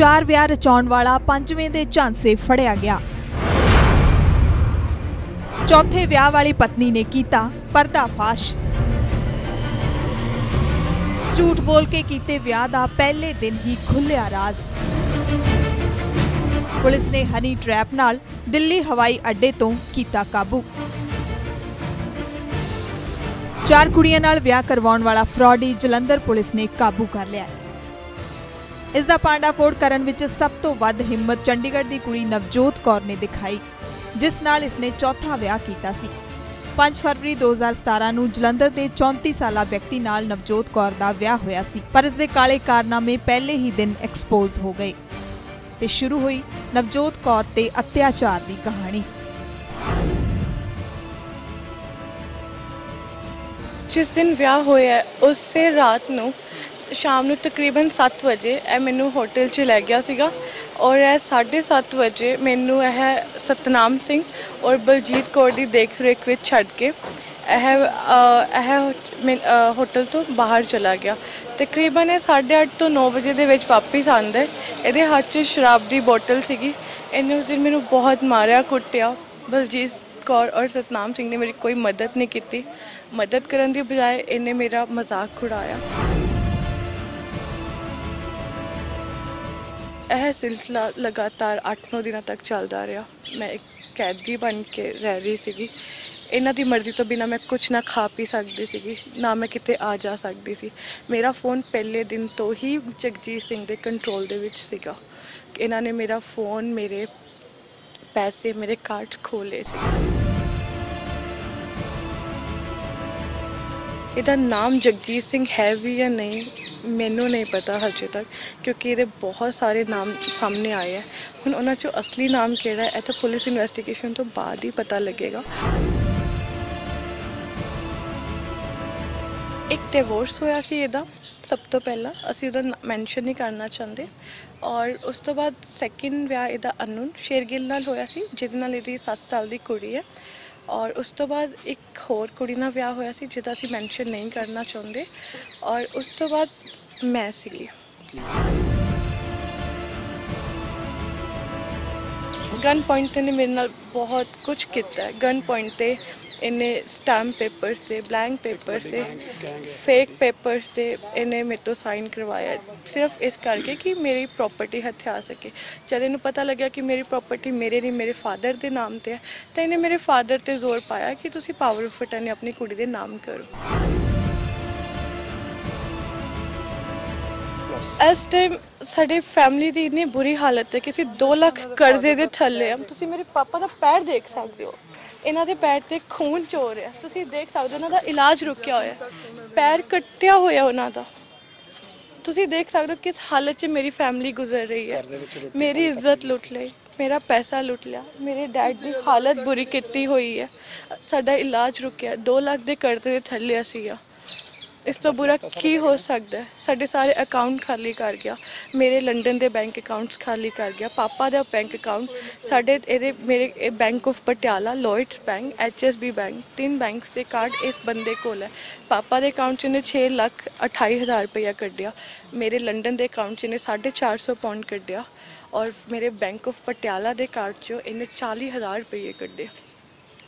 ਚਾਰ ਵਿਆਹ ਰਚਾਉਣ ਵਾਲਾ ਪੰਜਵੇਂ ਦੇ ਝਾਂਸੇ ਫੜਿਆ ਗਿਆ। ਚੌਥੇ ਵਿਆਹ ਵਾਲੀ ਪਤਨੀ ਨੇ ਕੀਤਾ ਪਰਦਾਫਾਸ਼। ਝੂਠ ਬੋਲ ਕੇ ਕੀਤੇ ਵਿਆਹ ਦਾ ਪਹਿਲੇ ਦਿਨ ਹੀ ਖੁੱਲਿਆ ਰਾਜ਼। ਪੁਲਿਸ ਨੇ ਹਨੀ ਟ੍ਰੈਪ ਨਾਲ ਦਿੱਲੀ ਹਵਾਈ ਅੱਡੇ ਤੋਂ ਕੀਤਾ ਕਾਬੂ। ਚਾਰ ਕੁੜੀਆਂ ਨਾਲ ਵਿਆਹ ਕਰਵਾਉਣ ਵਾਲਾ ਫਰਾਡੀ ਜਲੰਧਰ ਪੁਲਿਸ ਨੇ ਕਾਬੂ ਕਰ ਲਿਆ ਇਸ ਦਾ ਪਾਂਡਾਫੋੜ ਕਰਨ ਵਿੱਚ ਸਭ ਤੋਂ ਵੱਧ ਹਿੰਮਤ ਚੰਡੀਗੜ੍ਹ ਦੀ ਕੁੜੀ ਨਵਜੋਤ ਕੌਰ ਨੇ ਦਿਖਾਈ, ਜਿਸ ਨਾਲ ਇਸਨੇ ਚੌਥਾ ਵਿਆਹ ਕੀਤਾ ਸੀ। 5 ਫਰਵਰੀ 2017 ਨੂੰ ਜਲੰਧਰ ਦੇ 34 ਸਾਲਾ ਵਿਅਕਤੀ ਨਾਲ ਨਵਜੋਤ ਕੌਰ ਦਾ ਵਿਆਹ ਹੋਇਆ ਸੀ, ਪਰ ਇਸ ਦੇ ਕਾਲੇ ਕਾਰਨਾਮੇ ਪਹਿਲੇ ਹੀ ਦਿਨ ਐਕਸਪੋਜ਼ ਹੋ ਗਏ। ਤੇ ਸ਼ੁਰੂ ਹੋਈ ਨਵਜੋਤ ਕੌਰ ਤੇ ਅਤਿਆਚਾਰ ਦੀ ਕਹਾਣੀ। ਜਿਸ ਦਿਨ ਵਿਆਹ ਹੋਇਆ, ਉਸੇ ਰਾਤ ਨੂੰ ਸ਼ਾਮ ਨੂੰ ਤਕਰੀਬਨ 7 ਵਜੇ ਇਹ ਮੈਨੂੰ ਹੋਟਲ 'ਚ ਲੈ ਗਿਆ ਸੀਗਾ ਔਰ ਇਹ 7:30 ਵਜੇ ਮੈਨੂੰ ਇਹ ਸਤਨਾਮ ਸਿੰਘ ਔਰ ਬਲਜੀਤ ਕੌਰ ਦੀ ਦੇਖ ਰੇਖ ਵਿੱਚ ਛੱਡ ਕੇ ਇਹ ਇਹ ਮੈਂ- ਅ, ਹੋਟਲ ਤੋਂ ਬਾਹਰ ਚਲਾ ਗਿਆ। ਤਕਰੀਬਨ ਇਹ 8:30 ਤੋਂ 9 ਵਜੇ ਦੇ ਵਿੱਚ ਵਾਪਸ ਆਉਂਦਾ ਇਹਦੇ ਹੱਥ 'ਚ ਸ਼ਰਾਬ ਦੀ ਬੋਤਲ ਸੀਗੀ। ਇਹਨੇ ਉਸ ਦਿਨ ਮੈਨੂੰ ਬਹੁਤ ਮਾਰਿਆ ਕੁੱਟਿਆ। ਬਲਜੀਤ ਕੌਰ ਔਰ ਸਤਨਾਮ ਸਿੰਘ ਨੇ ਮੇਰੀ ਕੋਈ ਮਦਦ ਨਹੀਂ ਕੀਤੀ। ਮਦਦ ਕਰਨ ਦੀ ਬਜਾਏ ਇਹਨੇ ਮੇਰਾ ਮਜ਼ਾਕ ਉਡਾਇਆ। ਇਹ ਸਿਲਸਿਲਾ ਲਗਾਤਾਰ 8-9 ਦਿਨਾਂ ਤੱਕ ਚੱਲਦਾ ਰਿਹਾ। ਮੈਂ ਇੱਕ ਕੈਦੀ ਬਣ ਕੇ ਰਹਿ ਰਹੀ ਸੀਗੀ। ਇਹਨਾਂ ਦੀ ਮਰਜ਼ੀ ਤੋਂ ਬਿਨਾ ਮੈਂ ਕੁਝ ਨਾ ਖਾ ਪੀ ਸਕਦੀ ਸੀਗੀ, ਨਾ ਮੈਂ ਕਿਤੇ ਆ ਜਾ ਸਕਦੀ ਸੀ। ਮੇਰਾ ਫੋਨ ਪਹਿਲੇ ਦਿਨ ਤੋਂ ਹੀ ਜਗਜੀਤ ਸਿੰਘ ਦੇ ਕੰਟਰੋਲ ਦੇ ਵਿੱਚ ਸੀਗਾ। ਇਹਨਾਂ ਨੇ ਮੇਰਾ ਫੋਨ, ਮੇਰੇ ਪੈਸੇ, ਮੇਰੇ ਕਾਰਡ ਖੋਲੇ ਸੀ। ਇਹਦਾ ਨਾਮ ਜਗਜੀਤ ਸਿੰਘ ਹੈ ਵੀ ਜਾਂ ਨਹੀਂ ਮੈਨੂੰ ਨਹੀਂ ਪਤਾ ਹਜੇ ਤੱਕ, ਕਿਉਂਕਿ ਇਹਦੇ ਬਹੁਤ ਸਾਰੇ ਨਾਮ ਸਾਹਮਣੇ ਆਏ ਹੈ ਹੁਣ ਉਹਨਾਂ ਚੋਂ ਅਸਲੀ ਨਾਮ ਕਿਹੜਾ ਹੈ? ਇਹ ਤਾਂ ਪੁਲਿਸ ਇਨਵੈਸਟੀਗੇਸ਼ਨ ਤੋਂ ਬਾਅਦ ਹੀ ਪਤਾ ਲੱਗੇਗਾ। ਇੱਕ ਡਿਵੋਰਸ ਹੋਇਆ ਸੀ ਇਹਦਾ, ਸਭ ਤੋਂ ਪਹਿਲਾਂ। ਅਸੀਂ ਉਹਦਾ ਮੈਂਸ਼ਨ ਨਹੀਂ ਕਰਨਾ ਚਾਹੁੰਦੇ। ਔਰ ਉਸ ਤੋਂ ਬਾਅਦ ਸੈਕਿੰਡ ਵਿਆਹ ਇਹਦਾ ਅਨੁਨ ਸ਼ੇਰਗਿੱਲ ਨਾਲ ਹੋਇਆ ਸੀ, ਜਿਹਦੇ ਨਾਲ ਇਹਦੀ 7 ਸਾਲ ਦੀ ਕੁੜੀ ਹੈ। ਔਰ ਉਸ ਤੋਂ ਬਾਅਦ ਇੱਕ ਹੋਰ ਕੁੜੀ ਨਾਲ ਵਿਆਹ ਹੋਇਆ ਸੀ, ਜਿਹਦਾ ਅਸੀਂ ਮੈਂਸ਼ਨ ਨਹੀਂ ਕਰਨਾ ਚਾਹੁੰਦੇ। ਔਰ ਉਸ ਤੋਂ ਬਾਅਦ ਮੈਂ ਸੀਗੀ। ਗਨ ਪੁਆਇੰਟ ਤੇ ਨੇ ਮੇਰੇ ਨਾਲ ਬਹੁਤ ਕੁਝ ਕੀਤਾ ਹੈ। ਗਨ ਪੁਆਇੰਟ ਤੇ ਇਹਨੇ ਸਟੈਂਪ ਪੇਪਰ ਤੇ ਬਲੈਂਕ ਪੇਪਰ ਤੇ ਫੇਕ ਪੇਪਰਸ ਤੇ ਇਹਨੇ ਮੇਰੇ ਤੋਂ ਸਾਈਨ ਕਰਵਾਇਆ। ਸਿਰਫ ਇਸ ਕਰਕੇ ਕਿ ਮੇਰੀ ਪ੍ਰਾਪਰਟੀ ਹੱਥੇ ਆ ਸਕੇ। ਜਦ ਇਹਨੂੰ ਪਤਾ ਲੱਗਿਆ ਕਿ ਮੇਰੀ ਪ੍ਰਾਪਰਟੀ ਮੇਰੇ ਨਹੀਂ ਮੇਰੇ ਫਾਦਰ ਦੇ ਨਾਮ ਤੇ ਹੈ ਤਾਂ ਇਹਨੇ ਮੇਰੇ ਫਾਦਰ ਤੇ ਜ਼ੋਰ ਪਾਇਆ ਕਿ ਤੁਸੀਂ ਪਾਵਰ ਆਫ ਅਟਰਨੀ ਆਪਣੀ ਕੁੜੀ ਦੇ ਨਾਮ ਕਰੋ। ਇਸ ਟਾਈਮ ਸਾਡੇ ਫੈਮਿਲੀ ਦੀ ਇੰਨੀ ਬੁਰੀ ਹਾਲਤ ਹੈ ਕਿ ਅਸੀਂ 2 ਲੱਖ ਕਰਜ਼ੇ ਦੇ ਥੱਲੇ ਹਾਂ। ਤੁਸੀਂ ਮੇਰੇ ਪਾਪਾ ਦਾ ਪੈਰ ਦੇਖ ਸਕਦੇ ਹੋ। ਇਹਨਾਂ ਦੇ ਪੈਰ ਤੇ ਖੂਨ ਚੋ ਰਿਹਾ ਤੁਸੀਂ ਦੇਖ ਸਕਦੇ ਹੋ ਇਹਨਾਂ ਦਾ ਇਲਾਜ ਰੁਕਿਆ ਹੋਇਆ ਪੈਰ ਕੱਟਿਆ ਹੋਇਆ ਉਹਨਾਂ ਦਾ। ਤੁਸੀਂ ਦੇਖ ਸਕਦੇ ਹੋ ਕਿਸ ਹਾਲਤ 'ਚ ਮੇਰੀ ਫੈਮਿਲੀ ਗੁਜ਼ਰ ਰਹੀ ਹੈ। ਮੇਰੀ ਇੱਜ਼ਤ ਲੁੱਟ ਲਈ, ਮੇਰਾ ਪੈਸਾ ਲੁੱਟ ਲਿਆ। ਮੇਰੇ ਡੈਡ ਦੀ ਹਾਲਤ ਬੁਰੀ ਕੀਤੀ ਹੋਈ ਹੈ। ਸਾਡਾ ਇਲਾਜ ਰੁਕਿਆ 2 ਲੱਖ ਦੇ ਕਰਜ਼ੇ ਦੇ ਥੱਲੇ ਅਸੀਂ ਆ ਇਸ ਤੋਂ ਬੁਰਾ ਕੀ ਹੋ ਸਕਦਾ ਹੈ? ਸਾਡੇ ਸਾਰੇ ਅਕਾਊਂਟ ਖਾਲੀ ਕਰ ਗਿਆ। ਮੇਰੇ ਲੰਡਨ ਦੇ ਬੈਂਕ ਅਕਾਊਂਟਸ ਖਾਲੀ ਕਰ ਗਿਆ। ਪਾਪਾ ਦਾ ਬੈਂਕ ਅਕਾਊਂਟ ਸਾਡੇ ਇਹਦੇ, ਮੇਰੇ bank of Patiala Lloyds bank HSB bank ਤਿੰਨ ਬੈਂਕਸ ਦੇ ਕਾਰਡ ਇਸ ਬੰਦੇ ਕੋਲ ਹੈ। ਪਾਪਾ ਦੇ ਅਕਾਊਂਟ 'ਚ ਇਹਨੇ 6 ਲੱਖ 28000 ਰੁਪਇਆ ਕੱਢਿਆ। ਮੇਰੇ ਲੰਡਨ ਦੇ ਅਕਾਊਂਟ 'ਚ ਇਹਨੇ 450 ਪਾਉਂਡ ਕੱਢਿਆ। ਔਰ ਮੇਰੇ ਬੈਂਕ ਆਫ ਪਟਿਆਲਾ ਦੇ ਕਾਰਡ 'ਚੋਂ ਇਹਨੇ 40000 ਰੁਪਏ ਕੱਢੇ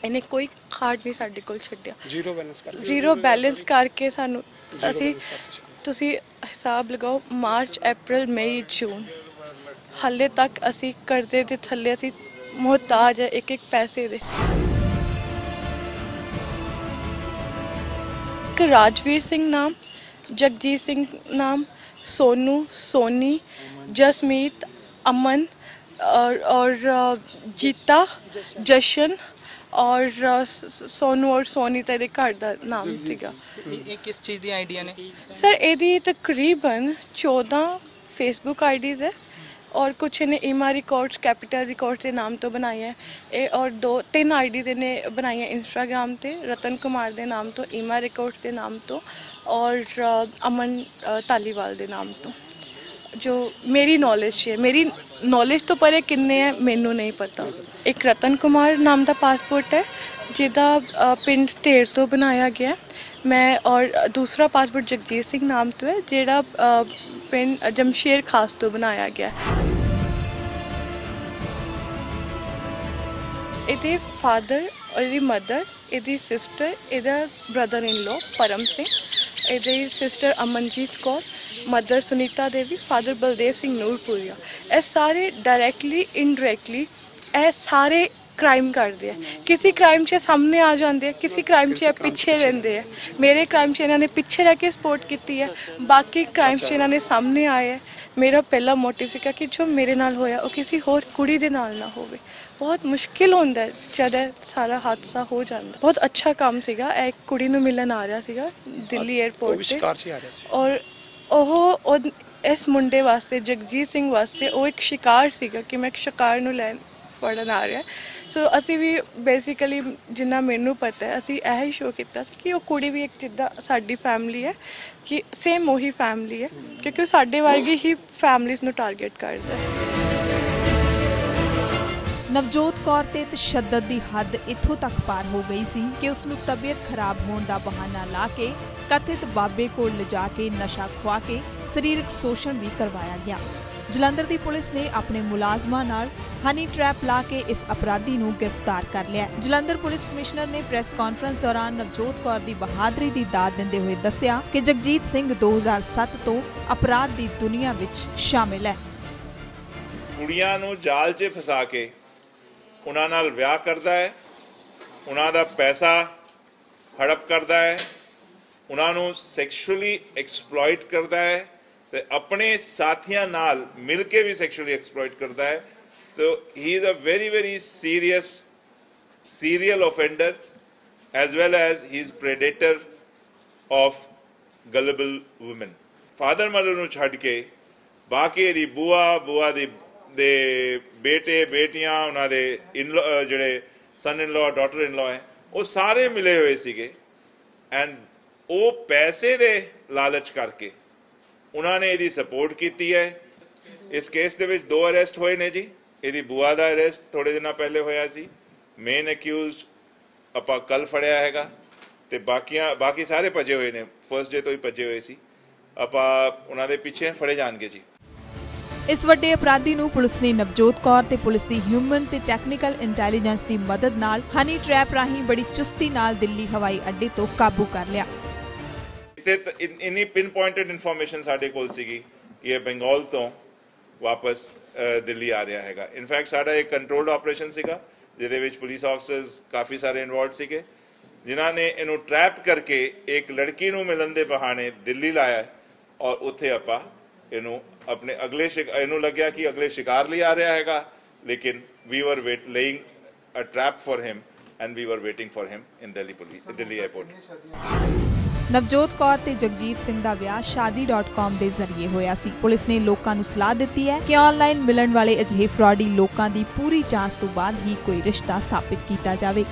ਇਹਨੇ ਕੋਈ ਖਾਰਜ ਨਹੀਂ ਸਾਡੇ ਕੋਲ ਛੱਡਿਆ। ਜ਼ੀਰੋ ਬੈਲੈਂਸ ਕਰਕੇ ਜ਼ੀਰੋ ਬੈਲੈਂਸ ਕਰਕੇ ਸਾਨੂੰ ਅਸੀਂ ਤੁਸੀਂ ਹਿਸਾਬ ਲਗਾਓ ਮਾਰਚ ਅਪ੍ਰੈਲ ਮਈ ਜੂਨ। ਹਾਲੇ ਤੱਕ ਅਸੀਂ ਕਰਜ਼ੇ ਦੇ ਥੱਲੇ ਅਸੀਂ ਮੁਹਤਾਜ ਹੈ ਇੱਕ ਇੱਕ ਪੈਸੇ ਦੇ। ਇੱਕ ਰਾਜਵੀਰ ਸਿੰਘ ਨਾਮ ਜਗਜੀਤ ਸਿੰਘ ਨਾਮ ਸੋਨੂ ਸੋਨੀ ਜਸਮੀਤ ਅਮਨ ਔਰ ਔਰ ਜੀਤਾ ਜਸ਼ਨ ਔਰ ਸੋਨੂ ਔਰ ਸੋਨੀ ਤੇ ਦੇ ਘਰ ਦਾ ਨਾਮ ਸੀਗਾ ਇਹ ਕਿਸ ਚੀਜ਼ ਦੀ ਆਈਡੀਆ ਨੇ? ਸਰ ਇਹਦੀ ਤਕਰੀਬਨ 14 ਫੇਸਬੁੱਕ ਆਈਡੀਜ਼ ਹੈ ਔਰ ਕੁਛ ਇਹਨੇ ਇਮਾ ਰਿਕਾਰਡਸ ਕੈਪੀਟਲ ਰਿਕਾਰਡਸ ਦੇ ਨਾਮ ਤੋਂ ਬਣਾਈ ਹੈ। ਇਹ ਔਰ ਦੋ ਤਿੰਨ ਆਈਡੀ ਤੇ ਨੇ ਬਣਾਈਆਂ ਇੰਸਟਾਗ੍ਰam ਤੇ ਰਤਨ ਕੁਮਾਰ ਦੇ ਨਾਮ ਤੋਂ ਇਮਾ ਰਿਕਾਰਡਸ ਦੇ ਨਾਮ ਤੋਂ ਔਰ ਅਮਨ ਤਾਲੀਵਾਲ ਦੇ ਨਾਮ ਤੋਂ। ਜੋ ਮੇਰੀ ਨੌਲੇਜ 'ਚ ਹੈ ਮੇਰੀ ਨੌਲੇਜ ਤੋਂ ਪਰੇ ਕਿੰਨੇ ਹੈ, ਮੈਨੂੰ ਨਹੀਂ ਪਤਾ। ਇੱਕ ਰਤਨ ਕੁਮਾਰ ਨਾਮ ਦਾ ਪਾਸਪੋਰਟ ਹੈ, ਜਿਹਦਾ ਪਿੰਡ ਢੇਰ ਤੋਂ ਬਣਾਇਆ ਗਿਆ ਮੈਂ, ਔਰ ਦੂਸਰਾ ਪਾਸਪੋਰਟ ਜਗਜੀਤ ਸਿੰਘ ਨਾਮ ਤੋਂ ਹੈ, ਜਿਹੜਾ ਪਿੰਡ, ਜਮਸ਼ੇਰ ਖਾਸ ਤੋਂ ਬਣਾਇਆ ਗਿਆ ਇਹਦੇ ਫਾਦਰ ਔਰ ਇਹਦੀ ਮਦਰ ਇਹਦੀ ਸਿਸਟਰ ਇਹਦਾ ਬ੍ਰਦਰ ਇਨ ਲੋ ਪਰਮ ਸਿੰਘ ਇਹਦੇ sister Amanjit Kaur mother Sunita Devi father Baldev Singh Noorpuria. ਇਹ ਸਾਰੇ ਡਾਇਰੈਕਟਲੀ ਇਨਡਾਇਰੈਕਟਲੀ ਇਹ ਸਾਰੇ ਕ੍ਰਾਈਮ ਕਰਦੇ ਆ। ਕਿਸੇ ਕ੍ਰਾਈਮ 'ਚ ਸਾਹਮਣੇ ਆ ਜਾਂਦੇ ਆ ਕਿਸੇ ਕ੍ਰਾਈਮ 'ਚ ਪਿੱਛੇ ਰਹਿੰਦੇ ਆ। ਮੇਰੇ ਕ੍ਰਾਈਮ 'ਚ ਇਹਨਾਂ ਨੇ ਪਿੱਛੇ ਰਹਿ ਕੇ ਸਪੋਰਟ ਕੀਤੀ ਹੈ ਬਾਕੀ ਕ੍ਰਾਈਮ 'ਚ ਇਹਨਾਂ ਨੇ ਸਾਹਮਣੇ ਆਏ ਹੈ ਮੇਰਾ ਪਹਿਲਾ ਮੋਟਿਵ ਸੀਗਾ ਕਿ ਜੋ ਮੇਰੇ ਨਾਲ ਹੋਇਆ ਉਹ ਕਿਸੇ ਹੋਰ ਕੁੜੀ ਦੇ ਨਾਲ ਨਾ ਹੋਵੇ। ਬਹੁਤ ਮੁਸ਼ਕਿਲ ਹੁੰਦਾ ਜਦ ਇਹ ਸਾਰਾ ਹਾਦਸਾ ਹੋ ਜਾਂਦਾ। ਬਹੁਤ ਅੱਛਾ ਕੰਮ ਸੀਗਾ। ਇਹ ਇੱਕ ਕੁੜੀ ਨੂੰ ਮਿਲਣ ਆ ਰਿਹਾ ਸੀਗਾ ਦਿੱਲੀ 에ਅਰਪੋਰਟ ਤੇ। ਸ਼ਿਕਾਰ 'ਚ ਹੀ ਆ ਰਿਹਾ ਸੀ। ਔਰ ਉਹ ਉਹ- ਇਸ ਮੁੰਡੇ ਵਾਸਤੇ ਜਗਜੀਤ ਸਿੰਘ ਵਾਸਤੇ ਉਹ ਇੱਕ ਸ਼ਿਕਾਰ ਸੀਗਾ ਕਿ ਮੈਂ ਇੱਕ ਸ਼ਿਕਾਰ ਨੂੰ ਲੈਣ ਫੜਨ ਆ ਰਿਹਾ। ਸੋ ਅਸੀਂ ਵੀ ਬੇਸਿਕਲੀ ਜਿੰਨਾ ਮੈਨੂੰ ਪਤਾ ਹੈ, ਅਸੀਂ ਇਹ ਹੀ ਸ਼ੋਅ ਕੀਤਾ ਸੀ ਕਿ ਉਹ ਕੁੜੀ ਵੀ ਇੱਕ ਜਿੱਦਾਂ ਸਾਡੀ ਫੈਮਿਲੀ ਹੈ, ਕਿ ਸੇਮ ਉਹੀ ਫੈਮਿਲੀ ਹੈ, ਕਿਉਂਕਿ ਉਹ ਸਾਡੇ ਵਰਗੀ ਹੀ ਫੈਮਿਲੀਜ਼ ਨੂੰ ਟਾਰਗੇਟ ਕਰਦਾ ਹੈ। ਨਵਜੋਤ ਕੌਰ ਤੇ ਤਸ਼ੱਦਦ ਦੀ ਹੱਦ ਇੱਥੋਂ ਤੱਕ ਪਾਰ ਹੋ ਗਈ ਸੀ ਕਿ ਉਸ ਨੂੰ ਤਬੀਅਤ ਖਰਾਬ ਹੋਣ ਦਾ ਬਹਾਨਾ ਲਾ ਕੇ ਕਥਿਤ ਬਾਬੇ ਕੋਲ ਲਿਜਾ ਕੇ ਨਸ਼ਾ ਖਵਾ ਕੇ ਸਰੀਰਕ ਸ਼ੋਸ਼ਣ ਵੀ ਕਰਵਾਇਆ ਗਿਆ। ਜਲੰਧਰ ਦੀ ਪੁਲਿਸ ਨੇ ਆਪਣੇ ਮੁਲਾਜ਼ਮਾਂ ਨਾਲ ਹਨੀ ਟ੍ਰੈਪ ਲਾ ਕੇ ਇਸ ਅਪਰਾਧੀ ਨੂੰ ਗ੍ਰਿਫਤਾਰ ਕਰ ਲਿਆ ਜਲੰਧਰ ਪੁਲਿਸ ਕਮਿਸ਼ਨਰ ਨੇ ਪ੍ਰੈਸ ਕਾਨਫਰੰਸ ਦੌਰਾਨ ਨਵਜੋਤ ਕੌਰ ਦੀ ਬਹਾਦਰੀ ਦੀ ਦਾਦ ਦਿੰਦੇ ਹੋਏ ਦੱਸਿਆ ਕਿ ਜਗਜੀਤ ਸਿੰਘ 2007 ਤੋਂ ਅਪਰਾਧ ਦੀ ਦੁਨੀਆ ਵਿੱਚ ਸ਼ਾਮਿਲ ਹੈ। ਕੁੜੀਆਂ ਨੂੰ ਜਾਲ 'ਚ ਫਸਾ ਕੇ ਉਹਨਾਂ ਨਾਲ ਵਿਆਹ ਕਰਦਾ ਹੈ। ਉਹਨਾਂ ਦਾ ਪੈਸਾ ਹੜਪ ਕਰਦਾ ਹੈ। ਉਹਨਾਂ ਨੂੰ ਸੈਕਸ਼ੂਅਲੀ ਐਕਸਪਲੋਇਟ ਕਰਦਾ ਹੈ। ਤੇ ਆਪਣੇ ਸਾਥੀਆਂ ਨਾਲ ਮਿਲ ਕੇ ਵੀ ਸੈਕਸ਼ੂਅਲੀ ਐਕਸਪਲੋਇਟ ਕਰਦਾ ਹੈ। ਤੋ he is a very very serious serial offender as well as he is predator of gullible women. Father, mother ਨੂੰ ਛੱਡ ਕੇ ਬਾਕੀ ਦੀ ਬੂਆ ਬੂਆ ਦੀ, ਦੇ ਬੇਟੇ, ਬੇਟੀਆਂ, ਉਹਨਾਂ ਦੇ ਇਨ ਜਿਹੜੇ ਸਨ ਇਨ ਲਾ ਡਾਟਰ ਇਨ ਲਾ ਹੈ, ਉਹ ਸਾਰੇ ਮਿਲੇ ਹੋਏ ਸੀਗੇ। ਐਂਡ ਉਹ ਪੈਸੇ ਦੇ ਲਾਲਚ ਕਰਕੇ ਉਹਨਾਂ ਨੇ ਇਹਦੀ ਸਪੋਰਟ ਕੀਤੀ ਹੈ। ਇਸ ਕੇਸ ਦੇ ਵਿੱਚ ਦੋ ਅਰੈਸਟ ਹੋਏ ਨੇ ਜੀ। ਇਹਦੀ ਬੂਆ ਦਾ ਅਰੈਸਟ ਥੋੜੇ ਦਿਨਾਂ ਪਹਿਲੇ ਹੋਇਆ ਸੀ। ਮੇਨ ਅਕਿਊਜ਼ਡ ਆਪਾਂ ਕੱਲ ਫੜਿਆ ਹੈਗਾ ਤੇ ਬਾਕੀਆਂ, ਬਾਕੀ ਸਾਰੇ ਭੱਜੇ ਹੋਏ ਨੇ। ਫਰਸਟ ਡੇ ਤੋਂ ਹੀ ਭੱਜੇ ਹੋਏ ਸੀ। ਆਪਾਂ ਉਹਨਾਂ ਦੇ ਪਿੱਛੇ ਫੜੇ ਜਾਣਗੇ ਜੀ। ਇਸ ਵੱਡੇ ਅਪਰਾਧੀ ਨੂੰ ਪੁਲਿਸ ਨੇ ਨਵਜੋਤ ਕੌਰ ਤੇ ਪੁਲਿਸ ਦੀ ਹਿਊਮਨ ਤੇ ਟੈਕਨੀਕਲ ਇੰਟੈਲੀਜੈਂਸ ਦੀ ਮਦਦ ਨਾਲ ਹਨੀ ਟ੍ਰੈਪ ਰਾਹੀਂ ਬੜੀ ਚੁਸਤੀ ਨਾਲ ਦਿੱਲੀ ਹਵਾਈ ਅੱਡੇ ਤੋਂ ਕਾਬੂ ਕਰ ਲਿਆ। ਇੱਥੇ ਇਨੀ ਪਿੰਨ ਪੁਆਇੰਟਡ ਇਨਫੋਰਮੇਸ਼ਨ ਸਾਡੇ ਕੋਲ ਸੀਗੀ ਕਿ ਇਹ ਬੰਗਾਲ ਤੋਂ ਵਾਪਸ ਦਿੱਲੀ ਆ ਰਿਹਾ ਹੈਗਾ। ਇਨਫੈਕਟ ਸਾਡਾ ਇੱਕ ਕੰਟਰੋਲਡ ਆਪਰੇਸ਼ਨ ਸੀਗਾ, ਜਿਹਦੇ ਵਿੱਚ ਪੁਲਿਸ ਆਫਸਰਸ ਕਾਫੀ ਸਾਰੇ ਇਨਵੋਲਡ ਸੀਗੇ। ਜਿਨ੍ਹਾਂ ਨੇ ਇਹਨੂੰ ਟ੍ਰੈਪ ਕਰਕੇ ਇੱਕ ਲੜਕੀ ਨੂੰ ਮਿਲਣ ਦੇ ਬਹਾਨੇ ਦਿੱਲੀ ਲਾਇਆ ਔਰ ਉੱਥੇ ਆਪਾਂ ਇਹਨੂੰ ਆਪਣੇ ਅਗਲੇ ਇਹਨੂੰ ਲੱਗਿਆ ਕਿ ਅਗਲੇ ਸ਼ਿਕਾਰ ਲਈ ਆ ਰਿਹਾ ਹੈਗਾ, ਲੇਕਿਨ we were wait laying a trap for him and we were waiting for him in Delhi police Delhi airport Navjot Kaur ਤੇ ਜਗਜੀਤ ਸਿੰਘ ਦਾ ਵਿਆਹ shaadi.com ਦੇ ਜ਼ਰੀਏ ਹੋਇਆ ਸੀ। ਪੁਲਿਸ ਨੇ ਲੋਕਾਂ ਨੂੰ ਸਲਾਹ ਦਿੱਤੀ ਹੈ ਕਿ ਆਨਲਾਈਨ ਮਿਲਣ ਵਾਲੇ ਅਜਿਹੇ ਫਰਾਡੀ ਲੋਕਾਂ ਦੀ ਪੂਰੀ ਜਾਂਚ ਤੋਂ ਬਾਅਦ ਹੀ ਕੋਈ ਰਿਸ਼ਤਾ ਸਥਾਪਿਤ ਕੀਤਾ ਜਾਵੇ।